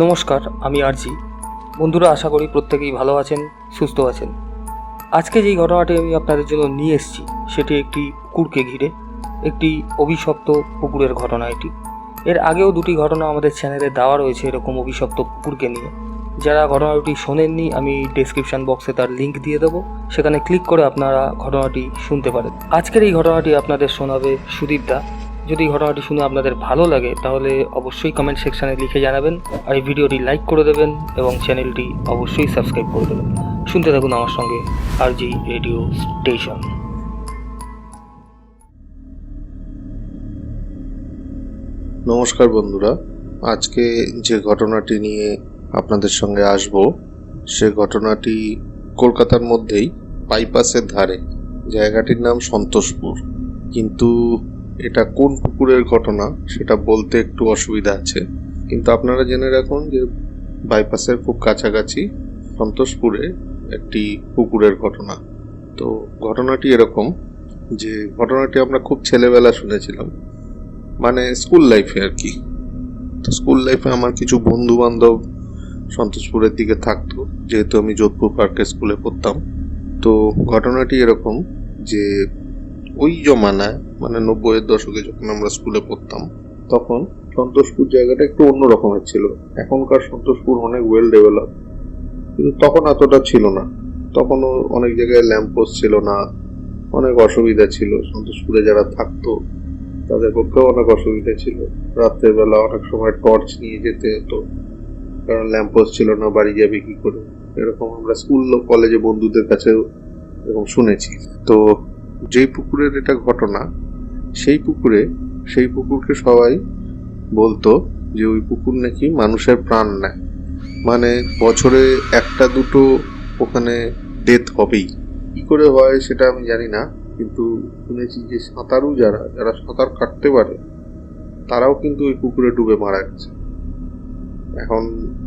নমস্কার, আমি আরজি। বন্ধুরা, আশা করি প্রত্যেকেই ভালো আছেন, সুস্থ আছেন। আজকে যেই ঘটনাটি আমি আপনাদের জন্য নিয়ে এসেছি, সেটি একটি কুকুরকে ঘিরে, একটি অভিশপ্ত পুকুরের ঘটনা এটি। এর আগেও দুটি ঘটনা আমাদের চ্যানেলে দেওয়া রয়েছে এরকম অভিশপ্ত পুকুরকে নিয়ে। যারা ঘটনাটি শোনেননি, আমি ডেসক্রিপশন বক্সে তার লিঙ্ক দিয়ে দেবো। সেখানে ক্লিক করে আপনারা ঘটনাটি শুনতে পারেন। আজকের এই ঘটনাটি আপনাদের শোনাবে সুদীপ দা। যদি ঘটনাটি শুনে আপনাদের ভালো লাগে, তাহলে অবশ্যই কমেন্ট সেকশানে লিখে জানাবেন আর এই ভিডিওটি লাইক করে দেবেন এবং চ্যানেলটি অবশ্যই সাবস্ক্রাইব করে দেবেন। শুনতে থাকুন আমার সঙ্গে আর জি রেডিও স্টেশন নমস্কার বন্ধুরা, আজকে যে ঘটনাটি নিয়ে আপনাদের সঙ্গে আসব, সে ঘটনাটি কলকাতার মধ্যেই বাইপাসের ধারে। জায়গাটির নাম সন্তোষপুর। কিন্তু এটা কোন পুকুরের ঘটনা সেটা বলতে একটু অসুবিধা আছে। কিন্তু আপনারা জেনে রাখুন যে বাইপাসের খুব কাছাকাছি সন্তোষপুরে একটি পুকুরের ঘটনা। তো ঘটনাটি এরকম যে ঘটনাটি আমরা খুব ছেলেবেলা শুনেছিলাম। মানে স্কুল লাইফে আর কি। তো স্কুল লাইফে আমার কিছু বন্ধু বান্ধব সন্তোষপুরের দিকে থাকতো, যেহেতু আমি যোধপুর পার্কে স্কুলে পড়তাম। তো ঘটনাটি এরকম যে ওই জমানায় মানে নব্বইয়ের দশকে যখন আমরা স্কুলে পড়তাম, তখন সন্তোষপুর জায়গাটা একটু অন্য রকমের ছিল। এখনকার সন্তোষপুর অনেক ওয়েল ডেভেলপ কিন্তু তখন এতটা ছিল না। তখনও অনেক জায়গায় ল্যাম্পোস্ট ছিল না। অনেক অসুবিধা ছিল। সন্তোষপুরে যারা থাকতো, তাদের পক্ষেও অনেক অসুবিধা ছিল। রাত্রের বেলা অনেক সময় টর্চ নিয়ে যেতে হতো। কারণ ল্যাম্পোস্ট ছিল না, বাড়ি যাবে কি করে? এরকম আমরা স্কুল কলেজে বন্ধুদের কাছেও এরকম শুনেছি। তো যেই পুকুরের এটা ঘটনা সেই পুকুরে, সেই পুকুরকে সবাই বলতো যে ওই পুকুর নাকি মানুষের প্রাণ নেয়। মানে বছরে একটা দুটো ওখানে ডেথ হবেই। কি করে হয় সেটা আমি জানি না, কিন্তু শুনেছি যে সাঁতারু যারা যারা সাঁতার কাটতে পারে, তারাও কিন্তু ওই পুকুরে ডুবে মারা গেছে। এখন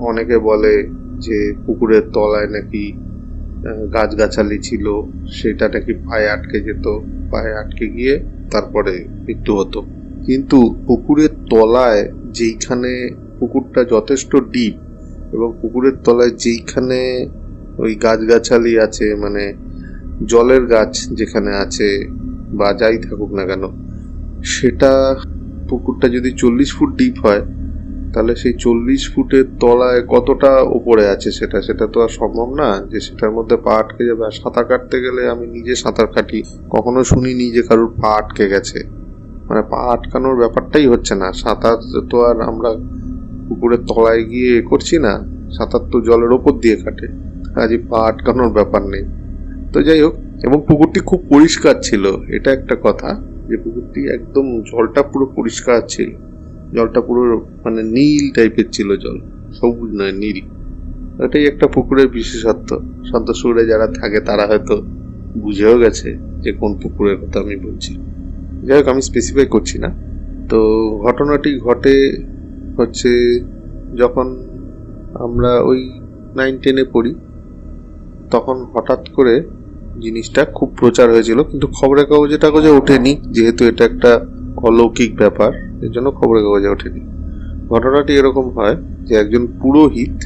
অনেকে বলে যে পুকুরের তলায় নাকি গাছগাছালি ছিল, সেটা নাকি পায়ে আটকে যেত। পায়ে আটকে গিয়ে তারপরে মৃত্যু হতো। কিন্তু পুকুরের তলায় যেইখানে পুকুরটা যথেষ্ট ডিপ এবং পুকুরের তলায় যেইখানে ওই গাছগাছালি আছে মানে জলের গাছ যেখানে আছে বা যাই থাকুক না কেন, সেটা পুকুরটা যদি চল্লিশ ফুট ডিপ হয় তাহলে সেই চল্লিশ ফুটের তলায় কতটা উপরে আছে সেটা? সেটা তো আর সম্ভব না যে সেটার মধ্যে পা আটকে যাবে। আর সাঁতার কাটতে গেলে আমি নিজে সাঁতার কাটি। কখনো শুনিনি যে কারোর পা আটকে গেছে। মানে পা আটকানোর ব্যাপারটাই হচ্ছে না। সাঁতার তো আর আমরা পুকুরের তলায় গিয়ে করছি না। সাঁতার তো জলের ওপর দিয়ে কাটে। কাজে পা আটকানোর ব্যাপার নেই। তো যাই হোক, এবং পুকুরটি খুব পরিষ্কার ছিল। এটা একটা কথা যে পুকুরটি একদম জলটা পুরো পরিষ্কার ছিল। জলটা পুরো মানে নীল টাইপের ছিল জল, সবুজ নয়, নীল। এটাই একটা পুকুরের বিশেষত্ব। সন্তোষপুরে যারা থাকে, তারা হয়তো বুঝেও গেছে যে কোন পুকুরের কথা আমি বলছি। যাই হোক, আমি স্পেসিফাই করছি না। তো ঘটনাটি ঘটে হচ্ছে যখন আমরা ওই নাইন টেনে পড়ি, তখন হঠাৎ করে জিনিসটা খুব প্রচার হয়েছিল, কিন্তু খবরের কাগজে টাগজে ওঠেনি, যেহেতু এটা একটা অলৌকিক ব্যাপার, এর জন্য খবরের কাগজে ওঠেনি। ঘটনাটি এরকম হয় যে একজন পুরোহিত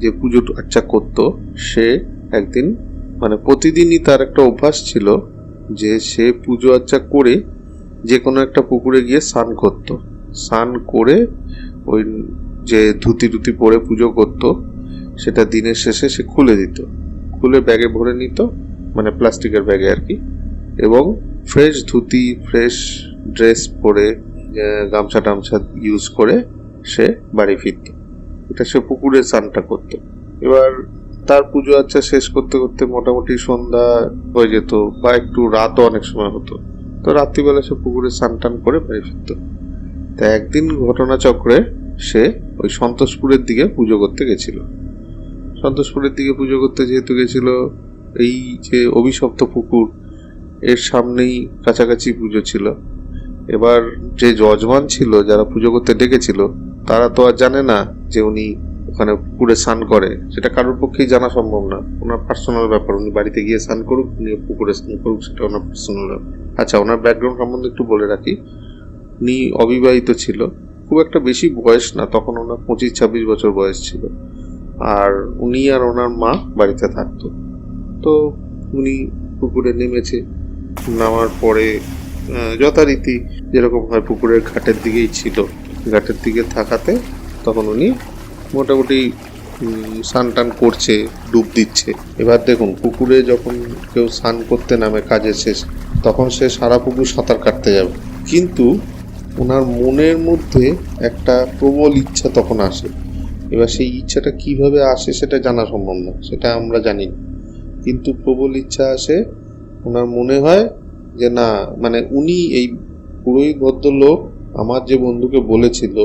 যে পুজো আচ্ছা করত, সে একদিন মানে প্রতিদিনই তার একটা অভ্যাস ছিল যে সে পুজো আচ্ছা করে যে কোনো একটা পুকুরে গিয়ে স্নান করত। স্নান করে ওই যে ধুতি টুতি পরে পুজো করত, সেটা দিনের শেষে সে খুলে দিত। খুলে ব্যাগে ভরে নিত মানে প্লাস্টিকের ব্যাগে আর কি, এবং ফ্রেশ ধুতি, ফ্রেশ ড্রেস পরে গামছা টামছা ইউজ করে সে বাড়ি ফিরত। এটা সে পুকুরে স্নানটা করতো। এবার তার পুজো আচ্ছা শেষ করতে করতে মোটামুটি সন্ধ্যা হয়ে যেত বা একটু রাতও অনেক সময় হতো। তো রাত্রিবেলা সে পুকুরে স্নান টান করে বাড়ি ফিরত। তা একদিন ঘটনাচক্রে সে ওই সন্তোষপুরের দিকে পুজো করতে গেছিল। সন্তোষপুরের দিকে পুজো করতে যেহেতু গেছিল, এই যে অভিশপ্ত পুকুর, এর সামনেই কাছাকাছি পুজো ছিল। এবার যে যজমান ছিল, যারা পুজো করতে ডেকেছিল, তারা তো আর জানে না যে উনি ওখানে পুকুরে স্নান করে। সেটা কারোর পক্ষেই জানা সম্ভব না। ওনার পার্সোনাল ব্যাপার, উনি বাড়িতে গিয়ে স্নান করুক, উনি পুকুরে স্নান করুক, সেটা ওনার পার্সোনাল ব্যাপার। আচ্ছা ওনার ব্যাকগ্রাউন্ড সম্বন্ধে একটু বলে রাখি। উনি অবিবাহিত ছিল। খুব একটা বেশি বয়স না, তখন ওনার পঁচিশ, ছাব্বিশ বছর বয়স ছিল। আর উনি আর ওনার মা বাড়িতে থাকতো। তো উনি পুকুরে নেমেছে। নামার পরে যথারীতি যেরকম হয় পুকুরের ঘাটের দিকেই ছিল। ঘাটের দিকে থাকাতে তখন উনি মোটামুটি স্নান টান করছে, ডুব দিচ্ছে। এবার দেখুন, পুকুরে যখন কেউ স্নান করতে নামে কাজের শেষ, তখন সে সারা পুকুর সাঁতার কাটতে যাবে। কিন্তু ওনার মনের মধ্যে একটা প্রবল ইচ্ছা তখন আসে। এবার সেই ইচ্ছাটা কীভাবে আসে সেটা জানা সম্ভব না, সেটা আমরা জানি কিন্তু প্রবল ইচ্ছা আসে ওনার মনে হয় যে না মানে উনি এই পুরোহিত ভদ্রলোক আমার যে বন্ধুকে বলেছিল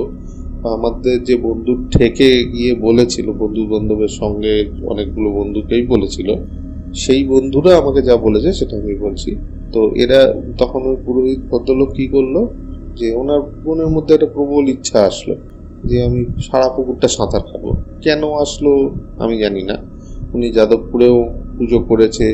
আমাদের যে বন্ধু ঠেকে গিয়ে বলেছিল, বন্ধু বান্ধবের সঙ্গে অনেকগুলো বন্ধুকেই বলেছিল, সেই বন্ধুরা আমাকে যা বলেছে সেটা আমি বলছি। তো এরা তখন ওই পুরোহিত ভদ্রলোক কি করল, যে ওনার মনের মধ্যে একটা প্রবল ইচ্ছা আসলো, যে আমি সারা পুকুরটা সাঁতার কাটবো কেন আসলো আমি জানি না। উনি যাদবপুরেও পুজো করেছে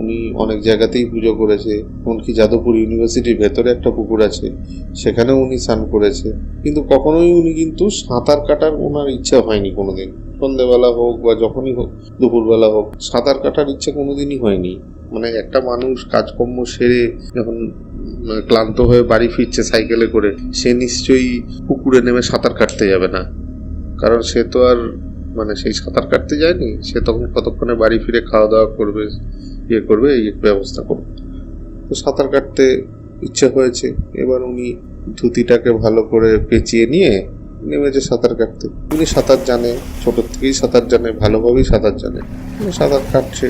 উনি অনেক জায়গাতেই পুজো করেছে, এমনকি যাদবপুর ইউনিভার্সিটির ভেতরে একটা পুকুর আছে, সেখানেও উনি স্নান করেছে। কিন্তু কখনোই উনি কিন্তু সাঁতার কাটার ওনার ইচ্ছা হয়নি কোনোদিন। সন্ধেবেলা হোক বা যখনই হোক, দুপুরবেলা হোক, সাঁতার কাটার ইচ্ছা কোনোদিনই হয়নি। মানে একটা মানুষ কাজকর্ম সেরে যখন ক্লান্ত হয়ে বাড়ি ফিরছে সাইকেলে করে, সে নিশ্চয়ই পুকুরে নেমে সাঁতার কাটতে যাবে না। কারণ সে তো আর মানে সেই সাঁতার কাটতে যায়নি, সে তখন কতক্ষণে বাড়ি ফিরে খাওয়া দাওয়া করবে ইয়ে করবে, এই ব্যবস্থা করবে। তো সাঁতার কাটতে ইচ্ছে হয়েছে। এবার উনি ধুতিটাকে ভালো করে পেঁচিয়ে নিয়ে নেমেছে সাঁতার কাটতে। উনি সাঁতার জানে ছোটোর থেকেই সাঁতার জানে, ভালোভাবেই সাঁতার জানে। সাঁতার কাটছে,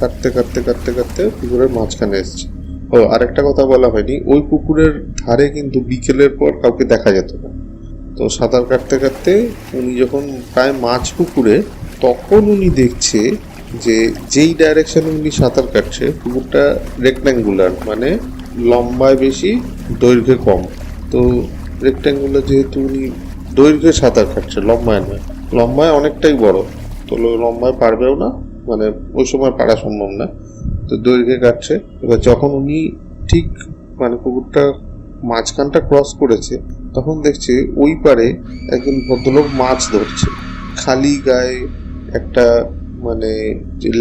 কাটতে কাটতে কাটতে কাটতে পুকুরের মাঝখানে এসছে। ও, আরেকটা কথা বলা হয়নি, ওই পুকুরের ধারে কিন্তু বিকেলের পর কাউকে দেখা যেত না। তো সাঁতার কাটতে কাটতে উনি যখন প্রায় মাছ পুকুরে, তখন উনি দেখছে যে যেই ডাইরেকশনে উনি সাঁতার কাটছে, পুকুরটা রেক্ট্যাঙ্গুলার মানে লম্বায় বেশি, দৈর্ঘ্যে কম। তো রেক্ট্যাঙ্গুলার যেহেতু উনি দৈর্ঘ্যে সাঁতার কাটছে, লম্বায় নয়। লম্বায় অনেকটাই বড়। তো লম্বায় পারবেও না মানে ওই সময় পারা সম্ভব না। তো দৈর্ঘ্যে কাটছে। এবার যখন উনি ঠিক মানে পুকুরটা মাঝখানটা ক্রস করেছে, তখন দেখছে ওই পারে একজন ভদ্রলোক মাছ ধরছে। খালি গায়ে একটা মানে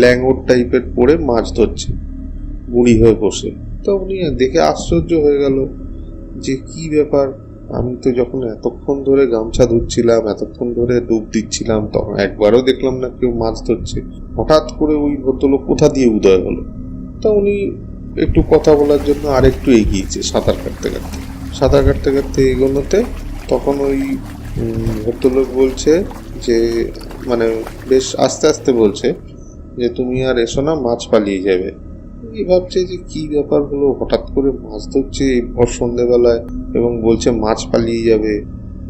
ল্যাঙ্গর টাইপের পরে মাছ ধরছে, বুড়ি হয়ে বসে। তো উনি দেখে আশ্চর্য হয়ে গেল যে কি ব্যাপার? আমি তো যখন এতক্ষণ ধরে গামছা ধুচ্ছিলাম, এতক্ষণ ধরে ডুব দিচ্ছিলাম, তখন একবারও দেখলাম না কেউ মাছ ধরছে। হঠাৎ করে ওই ভদ্রলোক কোথা দিয়ে উদয় হলো? তা উনি একটু কথা বলার জন্য আরেকটু এগিয়েছে সাঁতার কাটতে কাটতে, সাঁতার কাটতে কাটতে এগোনোতে তখন ওই ভদ্রলোক বলছে যে মানে বেশ আস্তে আস্তে বলছে যে, তুমি আর এসো না, মাছ পালিয়ে যাবে। এই ভাবছে যে, কি ব্যাপার হলো হঠাৎ করে মাছ ধরছে ভর সন্ধেবেলায় এবং বলছে মাছ পালিয়ে যাবে।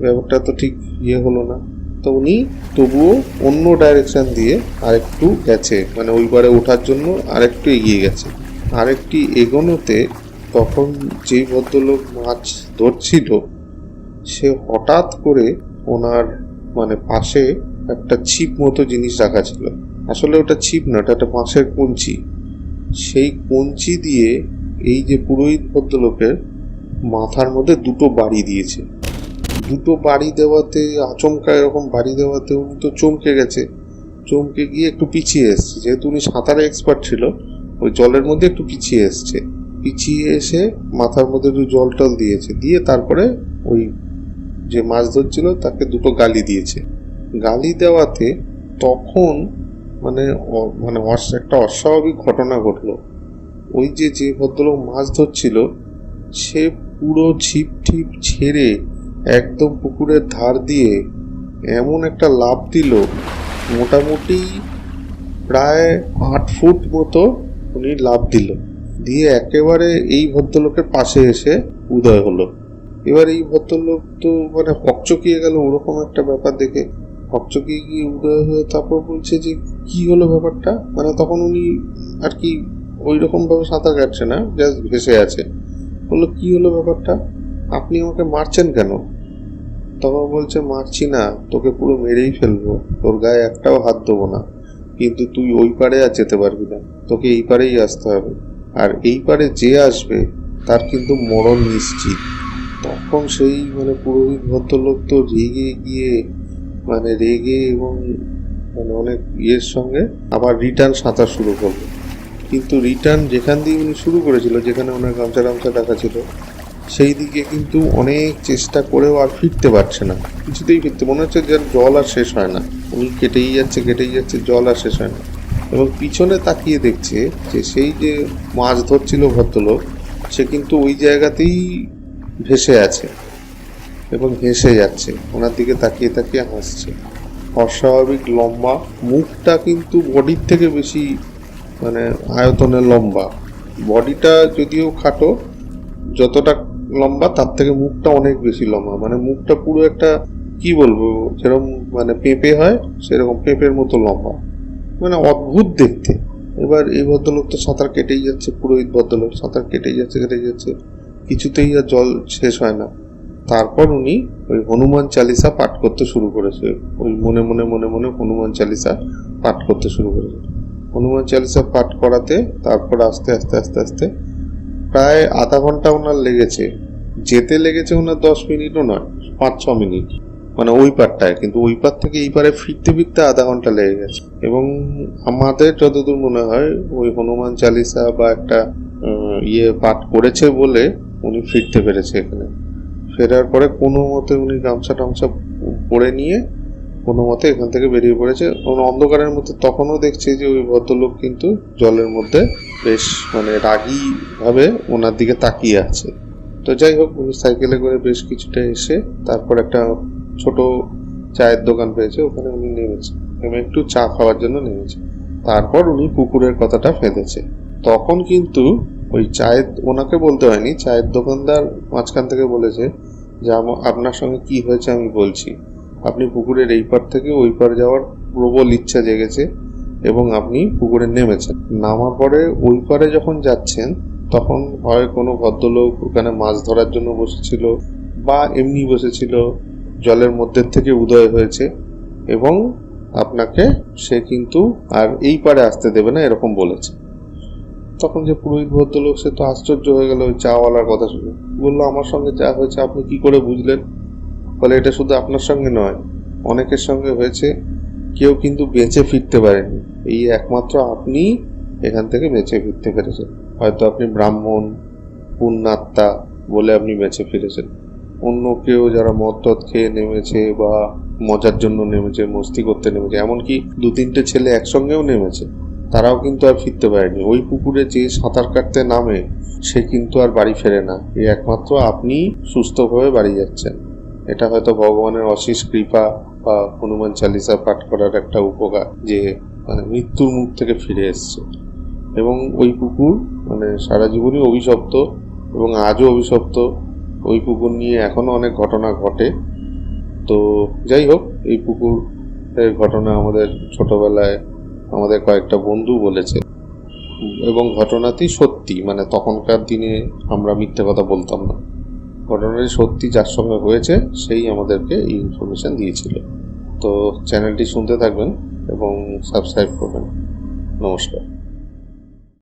ব্যাপারটা তো ঠিক ইয়ে হলো না। তো উনি তবুও অন্য ডাইরেকশন দিয়ে আরেকটু গেছে। মানে ওই পারে ওঠার জন্য আরেকটু এগিয়ে গেছে। আরেকটি এগোনোতে তখন যেই ভদ্রলোক মাছ ধরছিল, সে হঠাৎ করে ওনার মানে পাশে একটা ছিপ মতো জিনিস রাখা ছিল। আসলে ওটা ছিপ না, ওটা একটা বাঁশের কঞ্চি। সেই কঞ্চি দিয়ে এই যে পুরোহিত ভদ্রলোকের মাথার মধ্যে দুটো বাড়ি দিয়েছে। দুটো বাড়ি দেওয়াতে, আচমকা এরকম বাড়ি দেওয়াতে উনি তো চমকে গেছে। চমকে গিয়ে একটু পিছিয়ে এসছে। যেহেতু উনি সাঁতারে এক্সপার্ট ছিল, ওই জলের মধ্যে একটু পিছিয়ে এসছে। পিছিয়ে এসে মাথার মধ্যে একটু জল টল দিয়েছে। দিয়ে তারপরে ওই যে মাছ ধরছিল, তাকে দুটো গালি দিয়েছে। গালি দেওয়াতে তখন মানে মানে একটা অস্বাভাবিক ঘটনা ঘটলো। ওই যে যে ভদ্রলোক মাছ ধরছিল, সে পুরো ছিপ ঠিপ ছেড়ে একদম পুকুরের ধার দিয়ে এমন একটা লাভ দিল, মোটামুটি প্রায় আট ফুট মতো উনি লাভ দিল। দিয়ে একেবারে এই ভদ্রলোকের পাশে এসে উদয় হলো। এবার এই ভদ্রলোক তো মানে হকচকিয়ে গেল, ওরকম একটা ব্যাপার দেখে। হকচকিয়ে গিয়ে উদয় হয়ে তারপর বলছে যে, কি হলো ব্যাপারটা? মানে তখন উনি আর কি ওই রকম ভাবে সাঁতার কাটছে না জাস্ট ভেসে আছে। বলল, কি হলো ব্যাপারটা? আপনি আমাকে মারছেন কেন? তখন বলছে, মারছি না, তোকে পুরো মেরেই ফেলব, তোর গায়ে একটাও হাত দেবো না, কিন্তু তুই ওই পারে আর যেতে পারবি না, তোকে এই পারেই আসতে হবে। আর এই পারে যে আসবে, তার কিন্তু মরণ নিশ্চিত। তখন সেই মানে পুরোহিত ভদ্রলোক তো রেগে গিয়ে মানে রেগে এবং মানে অনেক ইয়ের সঙ্গে আবার রিটার্ন সাঁতার শুরু করল। কিন্তু রিটার্ন যেখান দিয়ে উনি শুরু করেছিল, যেখানে ওনার গামছা টামছা দেখা ছিল, সেই দিকে কিন্তু অনেক চেষ্টা করেও আর ফিরতে পারছে না। কিছুতেই ফিরতে, মনে হচ্ছে যে জল আর শেষ হয় না। উনি কেটেই যাচ্ছে কেটেই যাচ্ছে, জল আর শেষ হয় না। এবং পিছনে তাকিয়ে দেখছে যে সেই যে মাছ ধরছিল ভদ্রলোক, সে কিন্তু ওই জায়গাতেই ভেসে আছে। এবং হেসে যাচ্ছে। ওনার দিকে তাকিয়ে তাকিয়ে হাসছে। অস্বাভাবিক লম্বা। মুখটা কিন্তু বডির থেকে বেশি মানে আয়তনের লম্বা। বডিটা যদিও খাটো, যতটা লম্বা, তার থেকে মুখটা অনেক বেশি লম্বা। মানে মুখটা পুরো একটা, কি বলব যেরকম মানে পেঁপে হয়, সেরকম পেঁপের মতো লম্বা। মানে অদ্ভুত দেখতে। এবার এই ভদ্রলোক তো সাঁতার কেটেই যাচ্ছে, পুরোহিত ভদ্রলোক। সাঁতার কেটেই যাচ্ছে কেটেই যাচ্ছে। কিছুতেই আর জল শেষ হয় না। তারপর উনি ওই হনুমান চালিসা পাঠ করতে শুরু করেছে। ওই মনে মনে মনে মনে হনুমান চালিসা পাঠ করতে শুরু করেছে। হনুমান চালিসা পাঠ করাতে তারপর আস্তে আস্তে আস্তে আস্তে প্রায় আধা ঘণ্টা ওনার লেগেছে। যেতে লেগেছে ওনার দশ মিনিটও নয়, পাঁচ, ছ মিনিট। মানে ওই পারটায় কিন্তু ওই পার থেকে এই পারে ফিরতে ফিরতে আধা ঘণ্টা লেগে গেছে। এবং আমাদের যতদূর মনে হয়, ওই হনুমান চালিসা বা একটা ইয়ে পাঠ করেছে বলে উনি ফিরতে পেরেছে এখানে। ফেরার পরে কোনো মতে উনি গামছা টামছা পরে নিয়ে কোনো মতে এখান থেকে বেরিয়ে পড়েছে। এবং অন্ধকারের মধ্যে তখনও দেখছে যে ওই ভদ্রলোক কিন্তু জলের মধ্যে বেশ মানে রাগী ভাবে ওনার দিকে তাকিয়ে আছে। তো যাই হোক, উনি সাইকেলে করে বেশ কিছুটা এসে তারপর একটা ছোট চায়ের দোকান পেয়েছে, ওখানে উনি নেমেছে নেমে একটু চা খাওয়ার জন্য নেমেছে। তারপর উনি পুকুরের কথাটা ফেঁদেছে তখন কিন্তু ওই চায়ের, ওনাকে বলতে হয়নি, চায়ের দোকানদার মাঝখান থেকে বলেছে যে আপনার সঙ্গে কি হয়েছে আমি বলছি। আপনি পুকুরের এই পার থেকে ওই পার যাওয়ার প্রবল ইচ্ছা জেগেছে এবং আপনি পুকুরে নেমেছেন। নামার পরে ওই পারে যখন যাচ্ছেন, তখন হয় কোনো ভদ্রলোক ওখানে মাছ ধরার জন্য বসেছিল বা এমনি বসেছিল, জলের মধ্যে থেকে উদয় হয়েছে এবং আপনাকে সে কিন্তু আর এই পারে আসতে দেবে না এরকম বলেছে। তখন যে পুরোহিত ভদ্রলোক, সে তো আশ্চর্য হয়ে গেল ওই চাওয়ালার কথা শুনে। বলল, আমার সঙ্গে যা হয়েছে আপনি কি করে বুঝলেন? ফলে এটা শুধু আপনার সঙ্গে নয়, অনেকের সঙ্গে হয়েছে, কেউ কিন্তু বেঁচে ফিরতে পারেনি। এই একমাত্র আপনি এখান থেকে বেঁচে ফিরতে পেরেছেন। হয়তো আপনি ব্রাহ্মণ, পুণ্যাত্মা বলে আপনি বেঁচে ফিরেছেন। অন্য কেউ যারা মদ টদ খেয়ে নেমেছে বা মজার জন্য নেমেছে, মস্তি করতে নেমেছে, এমনকি দু তিনটে ছেলে একসঙ্গেও নেমেছে তারাও কিন্তু আর ফিরতে পারেনি। ওই পুকুরে যে সাঁতার কাটতে নামে, সে কিন্তু আর বাড়ি ফেরে না। এই একমাত্র আপনি সুস্থভাবে বাড়ি যাচ্ছেন। এটা হয়তো ভগবানের অশেষ কৃপা বা হনুমান চালিসা পাঠ করার একটা উপকার যে মানে মৃত্যুর মুখ থেকে ফিরে এসছে। এবং ওই পুকুর মানে সারা জীবনই অভিশপ্ত এবং আজও অভিশপ্ত। ওই পুকুর নিয়ে এখনও অনেক ঘটনা ঘটে। তো যাই হোক, এই পুকুরের ঘটনা আমাদের ছোটবেলায় আমাদের কয়েকটা বন্ধু বলেছে। এবং ঘটনাটি সত্যি মানে তখনকার দিনে আমরা মিথ্যে কথা বলতাম না। ঘটনাটি সত্যি যার সঙ্গে হয়েছে, সেই আমাদেরকে এই ইনফরমেশান দিয়েছিল। তো চ্যানেলটি শুনতে থাকবেন এবং সাবস্ক্রাইব করবেন। নমস্কার।